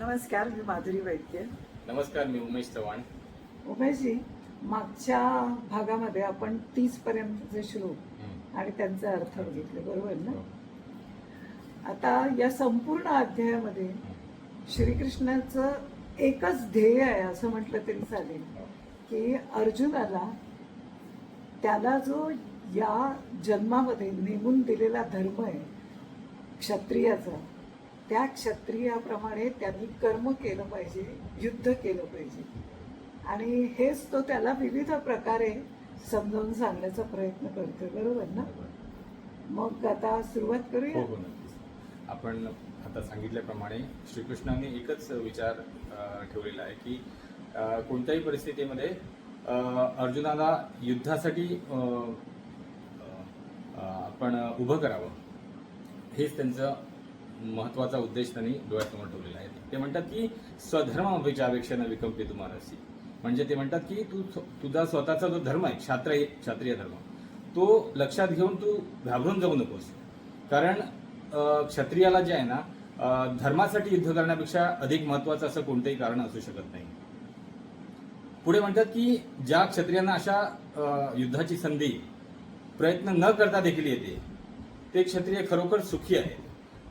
नमस्कार मी माधुरी वैद्य. नमस्कार मी उमेश चव्हाण. उमेशजी मागच्या भागामध्ये आपण तीस पर्यंतचे श्लोक हं. आणि त्यांचे अर्थ बघितले बरोबर ना? हो. आता या संपूर्ण अध्यायामध्ये श्रीकृष्णाचं एकच ध्येय आहे असं म्हटलं तरी चालेल. की अर्जुनाला त्याला जो या जन्मामध्ये नेमून दिलेला धर्म आहे क्षत्रियाचा त्या क्षत्रियाप्रमाणे त्यांनी कर्म केलं पाहिजे युद्ध केलं पाहिजे. आणि हेच तो त्याला विविध प्रकारे समजावून सांगण्याचा प्रयत्न करतो बरोबर ना? मग आता सुरुवात करूया? हो, हो आपण आता सांगितल्याप्रमाणे श्रीकृष्णाने एकच विचार ठेवलेला आहे की कोणत्याही परिस्थितीमध्ये अर्जुनाला युद्धासाठी आपण उभं करावं. हेच त्यांचं महत्त्वाचा उद्देश त्यांनी डोळ्यासमोर ठेवलेला आहे. ते म्हणतात की स्वधर्म विचारपेक्षानं विकंपी तुम्हारसी म्हणजे ते म्हणतात की तू तुझा स्वतःचा जो धर्म आहे क्षात्रिय क्षत्रिय धर्म तो लक्षात घेऊन तू घाबरून जाऊ नकोस. कारण क्षत्रियाला जे आहे ना धर्मासाठी युद्ध करण्यापेक्षा अधिक महत्वाचं असं कोणतंही कारण असू शकत नाही. पुढे म्हणतात की ज्या क्षत्रियांना अशा युद्धाची संधी प्रयत्न न करता देखील येते ते क्षत्रिय खरोखर सुखी आहेत.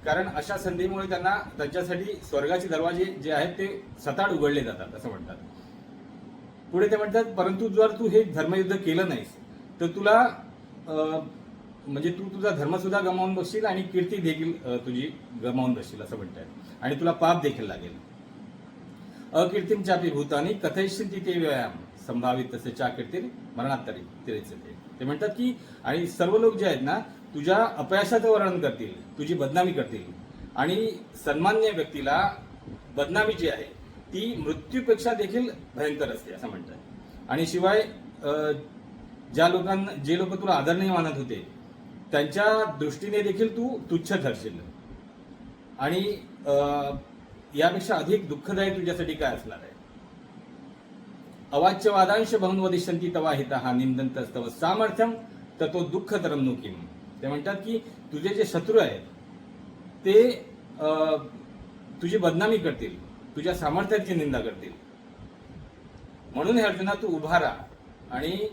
कारण अशा संधीमुळे त्यांना त्यांच्यासाठी स्वर्गाचे दरवाजे जे आहेत ते सताड उघडले जातात असं म्हणतात. पुढे ते म्हणतात परंतु जर तू हे धर्मयुद्ध केलं नाहीस तर तुला म्हणजे तू तुझा धर्म सुद्धा गमावून बसशील आणि कीर्ती देखील तुझी गमावून बसशील असं म्हणतात. आणि तुला पाप देखील लागेल. अकीर्तीम चापी भूतानी कथयशील तिथे व्यायाम संभावित तसे चा कीर्ती मरणात तरी ते म्हणतात की आणि सर्व लोक जे आहेत ना तुझ्या अपयशाचं वर्णन करतील तुझी बदनामी करतील. आणि सन्मान्य व्यक्तीला बदनामी जी आहे ती मृत्यूपेक्षा देखील भयंकर असते असं म्हणतात. आणि शिवाय ज्या लोकांना जे लोक तुला आदर नाही मानत होते त्यांच्या दृष्टीने देखील तू तुच्छ ठरशील. आणि यापेक्षा अधिक दुःखदायी तुझ्यासाठी काय असणार आहे? अवाच्य वादांश बहुन वदिष्यंती तवा हिता हा निंदंत तव सामर्थ्यम तर तो दुःख तरमणुकी ते म्हणतात की तुझे जे शत्रू आहेत ते तुझी बदनामी करतील तुझ्या सामर्थ्याची निंदा करतील. म्हणून हे अर्जुना तू उभा राहा आणि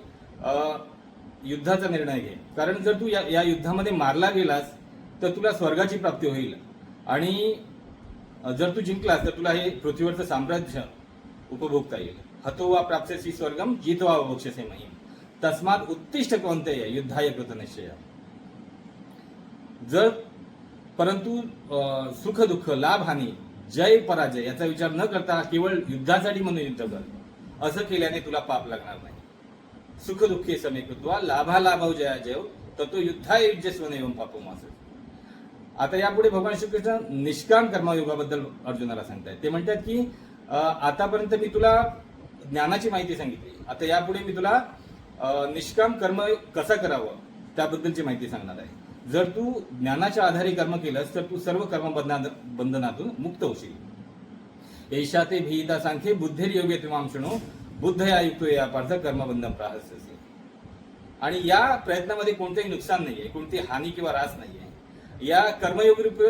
युद्धाचा निर्णय घे. कारण जर तू या, या युद्धामध्ये मारला गेलास तर तुला स्वर्गाची प्राप्ती होईल. आणि जर तू जिंकलास तर तुला हे पृथ्वीवरचं साम्राज्य उपभोगता येईल. हतो वा प्राप्स्यसी स्वर्गम जितवा बक्षसे महिम. तस्मात उत्तिष्ठ कोणते युद्धाय कृतनिश्चय. जर परंतु सुखदुःख सुख दुःख लाभ हानी जय पराजय याचा विचार न करता केवळ युद्धासाठी म्हणून युद्ध कर. असं केल्याने तुला पाप लागणार नाही. सुख दुःखे समेकृत्वा लाभा लाभव जया जय तर तो युद्धा युजस्वन एवं पापम असं आता यापुढे भगवान श्रीकृष्ण निष्काम कर्मयोगाबद्दल अर्जुनाला सांगतायत. ते म्हणतात की आतापर्यंत मी तुला ज्ञानाची माहिती सांगितली. आता यापुढे मी तुला निष्काम कर्म कसा करावं त्याबद्दलची माहिती सांगणार आहे. जर तू ज्ञानाच्या आधारे कर्म केलंस तर तू सर्व कर्म बंधनातून मुक्त होशील. एषा ते भीता सांखे बुद्धेर योग्य तुम्हाला बुद्ध या युक्त या पार्थ कर्मबंधन प्राहस्य आणि या प्रयत्नामध्ये कोणतेही नुकसान नाहीये कोणती हानी किंवा रास नाहीये. या कर्मयोग रूप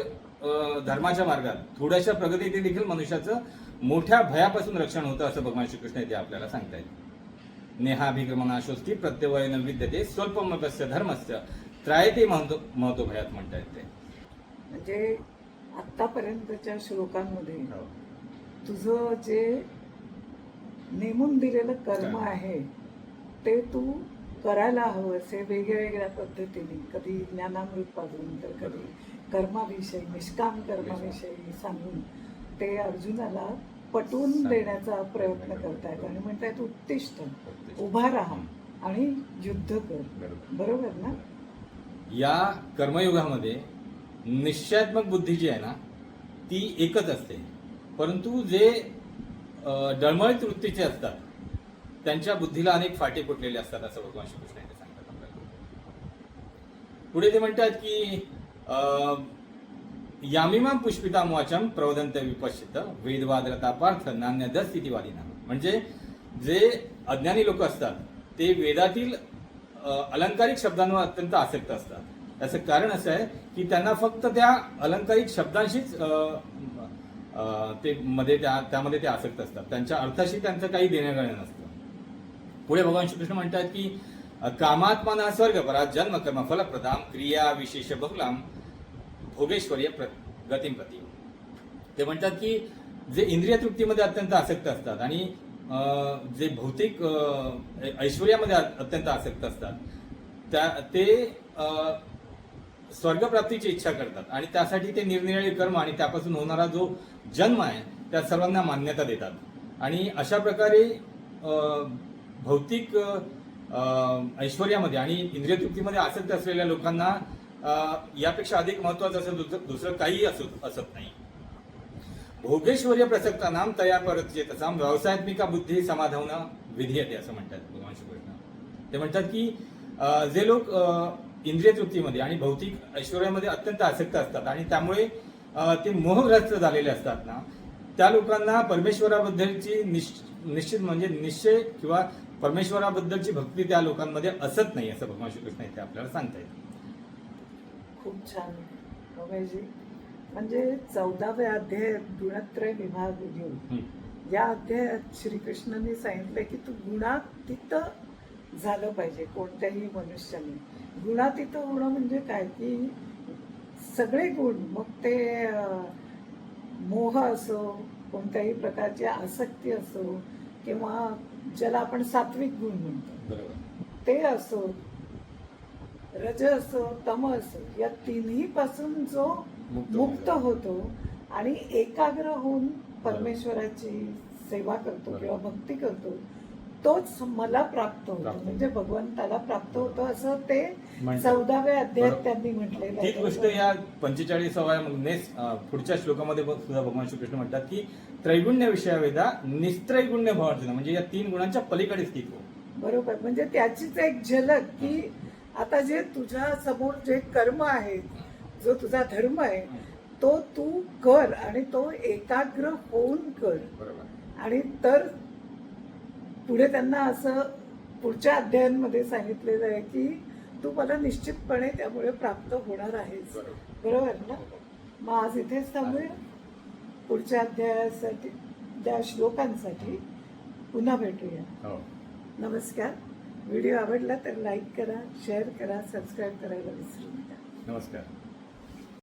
धर्माच्या मार्गात थोड्याशा प्रगतीने देखील मनुष्याचं मोठ्या भयापासून रक्षण होतं असं भगवान श्रीकृष्ण येथे आपल्याला सांगतायत. नेहाभिक्रमणाशोस्ती प्रत्यवयन विद्यते स्वल्पमपस्य धर्मस्य त्रायते महत्त्व महत्त्व भयात म्हणतायत ते. म्हणजे आतापर्यंतच्या श्लोकांमध्ये हो. तुझं जे नेमून दिलेलं कर्म. आहे ते तू करायला हवं असे वेगळ्या वेगळ्या पद्धतीने. कधी ज्ञानामृत पाजून तर कधी कर्माविषयी निष्काम कर्माविषयी सांगून ते अर्जुनाला पटवून. देण्याचा प्रयत्न करतायत. आणि म्हणतायत उत्तिष्ठ. उभा राहा आणि युद्ध कर. बरोबर. ना? या कर्मयुगामध्ये निश्चयात्मक बुद्धी जी आहे ना ती एकच असते. परंतु जे डळमळीत वृत्तीचे असतात त्यांच्या बुद्धीला अनेक फाटे फुटलेले असतात असं भगवान श्रीकृष्ण सांगतात आपल्याला पुढे ते म्हणतात की यामिमा यामिमाम मोचम प्रवदंत विपश्चित वेदवादरता पार्थ नान्य स्थितीवादीना म्हणजे जे अज्ञानी लोक असतात ते वेदातील अलंकारिक शब्दांवर अत्यंत आसक्त असतात. याचं कारण असं आहे की त्यांना फक्त त्या अलंकारिक शब्दांशीच ते मध्ये त्या त्यामध्ये ते आसक्त असतात. त्यांच्या अर्थाशी त्यांचं काही देणं नसतं. पुढे भगवान श्रीकृष्ण म्हणतात की कामात्माना कामात्मना स्वर्ग परात जन्म कर्म फलप्रदाम क्रिया विशेष बगलाम भोगेश्वर्य प्र प्रती ते म्हणतात की जे इंद्रिय तृप्तीमध्ये अत्यंत आसक्त असतात आणि जे भौतिक ऐश्वर्यामध्ये अत्यंत आसक्त असतात. त्या ते स्वर्गप्राप्तीची इच्छा करतात आणि त्यासाठी ते निरनिराळे कर्म आणि त्यापासून होणारा जो जन्म आहे त्या सर्वांना मान्यता देतात. आणि अशा प्रकारे भौतिक ऐश्वर्यामध्ये आणि इंद्रिय तृप्तीमध्ये आसक्त असलेल्या लोकांना यापेक्षा अधिक महत्त्वाचं असं दुसरं- दुसरं काहीही असत असत नाही. भोगेश्वर्य प्रसक्तानाम तया परत परचेतसाम व्यवसायात्मिका बुद्धी समाधान विधीयते असं म्हणतात भगवान श्रीकृष्ण. ते म्हणतात की जे लोक इंद्रिय तृप्तीमध्ये आणि भौतिक ऐश्वर्यामध्ये अत्यंत आसक्त असतात आणि त्यामुळे ते मोहग्रस्त झालेले असतात ना त्या लोकांना परमेश्वराबद्दलची निश्च- निश्चित म्हणजे निश्चय किंवा परमेश्वराबद्दलची भक्ती त्या लोकांमध्ये असत नाही असं भगवान श्रीकृष्ण इथे आपल्याला सांगतायत. खूप छान. म्हणजे चौदाव्या अध्यायात गुणत्रय विभाग घेऊन. या अध्यायात श्रीकृष्णांनी सांगितलं की तू गुणातीत झालं पाहिजे कोणत्याही मनुष्याने. गुणातीत होणं म्हणजे काय? की सगळे गुण मग ते मोह असो कोणत्याही प्रकारची आसक्ती असो किंवा ज्याला आपण सात्विक गुण म्हणतो. ते असो रज असो तम असो या तिन्ही पासून जो मुक्त होतो. आणि एकाग्र होऊन परमेश्वराची सेवा करतो. किंवा भक्ती करतो तोच मला प्राप्त होतो. म्हणजे भगवंताला प्राप्त होतो असं ते. चौदाव्या अध्यायात. त्यांनी म्हटलेलं तीच गोष्ट या पंचेचाळीसाव्या पुढच्या श्लोकामध्ये सुद्धा भगवान श्रीकृष्ण म्हणतात की त्रैगुण्य विषयावेदा निस्त्रैगुण्य भवार्जुन म्हणजे या तीन गुणांच्या पलीकडे स्थित हो बरोबर म्हणजे त्याचीच एक झलक की आता जे तुझ्या समोर जे कर्म आहे जो तुझा धर्म आहे तो तू कर आणि तो एकाग्र होऊन कर. आणि तर पुढे त्यांना असं पुढच्या अध्यायांमध्ये सांगितलेलं आहे की तू मला निश्चितपणे त्यामुळे प्राप्त होणार आहेस. बरोबर. ना? मग आज इथेच थांबूया. पुढच्या अध्यायासाठी त्या श्लोकांसाठी पुन्हा भेटूया. हो. नमस्कार. व्हिडिओ आवडला तर लाईक करा शेअर करा सबस्क्राईब करायला विसरू नका. नमस्कार.